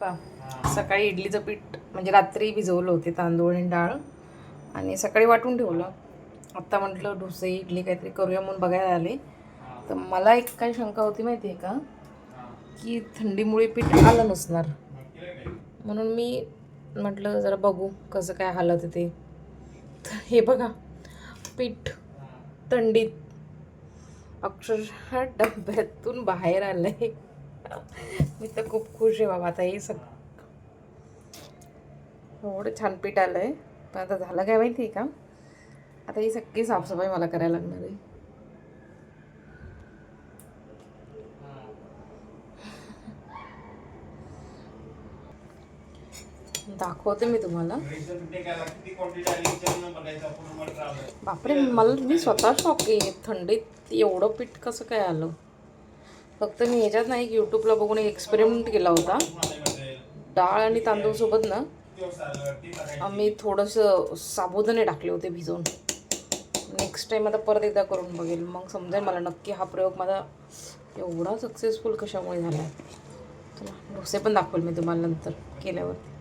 पा. सकाळी इडलीचं पीठ म्हणजे रात्री भिजवलं होते तांदूळ आणि डाळ. आणि सकाळी वाटून ठेवलं. आत्ता म्हटलं डोसे इडली काहीतरी करूया म्हणून बघायला आले. तर मला एक काय शंका होती माहिती आहे का? की थंडीमुळे पीठ आलं नसणार. म्हणून मी म्हटलं जरा बघू कसं काय हालत ते. तर हे बघा पीठ थंडीत अक्षरशः डब्यातून बाहेर आलं आहे मी तर खूप खुश आहे बाबा आता हे सग एवढं छान पीठ आलं आहे पण आता झालं काय माहिती आहे का? आता ही सगळी साफसफाई मला करायला लागणार आहे. दाखवते मी तुम्हाला. बापरे मला मी स्वतः शॉक आहे. थंडीत एवढं पीठ कसं काय आलं? फक्त मी ह्याच्यात नाही एक यूट्यूबला बघून एक एक्सपेरिमेंट केला होता. डाळ आणि तांदूळसोबत ना आम्ही थोडंसं साबुदाणे टाकले होते भिजवून. नेक्स्ट टाईम आता परत एकदा करून बघेल. मग समजेल मला नक्की हा प्रयोग माझा एवढा सक्सेसफुल कशामुळे झाला आहे चला डोसे पण दाखवेल मी तुम्हाला नंतर केल्यावरती.